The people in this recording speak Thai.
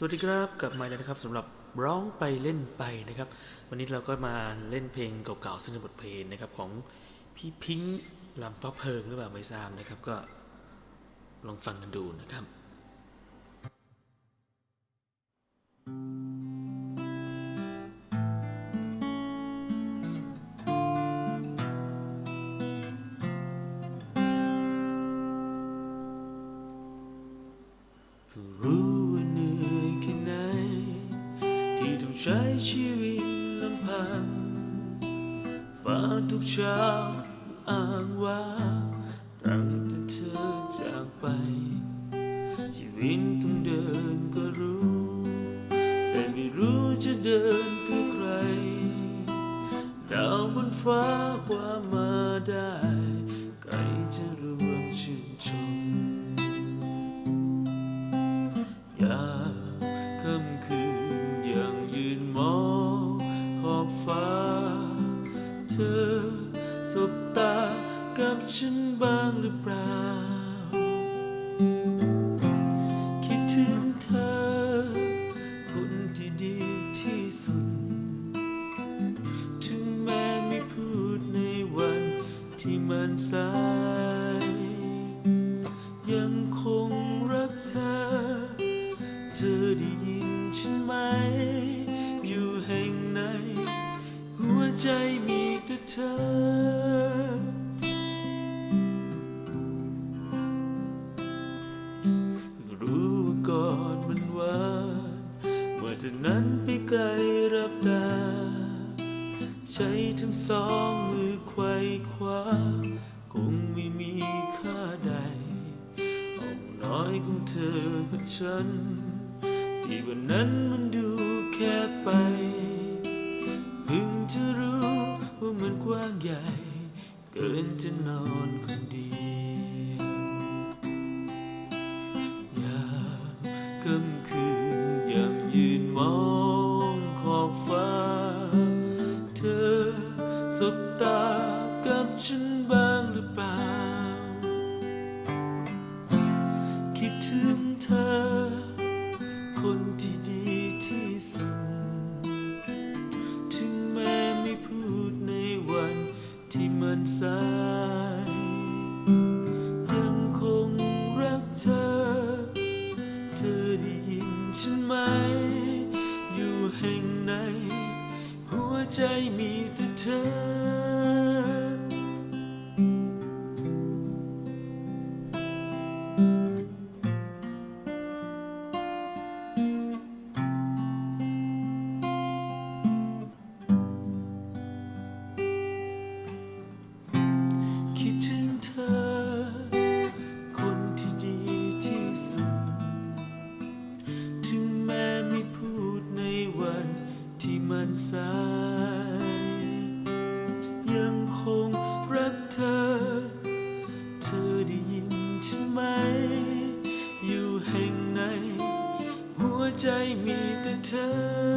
สวัสดีครับกลับมาแล้วนะครับสำหรับร้องไปเล่นไปนะครับ วันนี้เราก็มาเล่นเพลงเก่าๆซึ่งเป็นบทเพลงนะครับของพี่พิงค์ลำพระเพิงหรือเปล่าไม่ทราบนะครับก็ลองฟังกันดูนะครับ ใช้ชีวิตลำพังฟ้าทุกเช้าอ้างว่าตั้งแต่เธอจากไป ชีวิตต้องเดินก็รู้ แต่ไม่รู้จะเดินเพื่อใคร ดาวบนฟ้าความมาได้ ใครจะรวมชื่นชม เธอสบตากับฉันบ้างหรือเปล่า คิดถึงเธอ คนที่ดีที่สุด ถึงแม้ไม่พูดในวันที่มันสาย ยังคงรักเธอ เธอได้ยินฉันไหม ใจมีแต่เธอ รู้ก่อนมันหวานเมื่อเธอนั้นไปไกลรับตา ใช้ทั้งสองมือไขว้คว้า คงไม่มีค่าใดอาน้อยของเธอกับฉัน ที่วันนั้นมันดูแค่ไปเพิ่งจะรู้ ว่ามันกว้างใหญ่ เกินจะนอนคนเดียวยามค่ำคืนยังยืนมองขอบฟ้า เธอสบตากับฉัน สายยังคงรักเธอ เธอได้ยินฉันไหม อยู่แห่งไหน หัวใจมีแต่ สาย ยังคงรักเธอ เธอได้ยินฉันไหม อยู่แห่งไหน หัวใจมีแต่เธอ